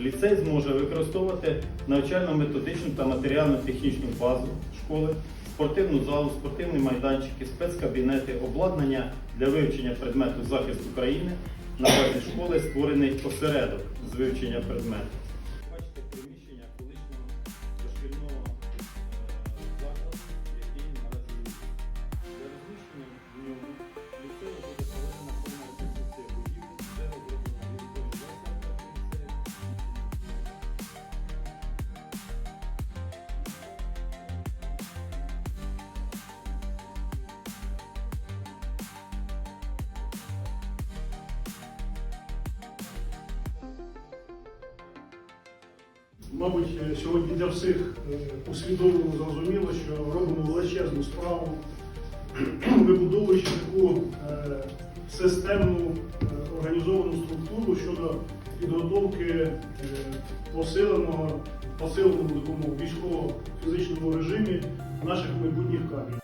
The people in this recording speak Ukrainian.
ліцей зможе використовувати навчально-методичну та матеріально-технічну базу школи, спортивну залу, спортивні майданчики, спецкабінети, обладнання для вивчення предмету захист України на базі школи створений осередок з вивчення предмету. Мабуть, е, сьогодні для всіх е, усвідомлено зрозуміло, що робимо величезну справу, вибудовуючи таку е, системну організовану структуру щодо підготовки посиленого, посиленому такому військово-фізичному режимі наших майбутніх кадрів.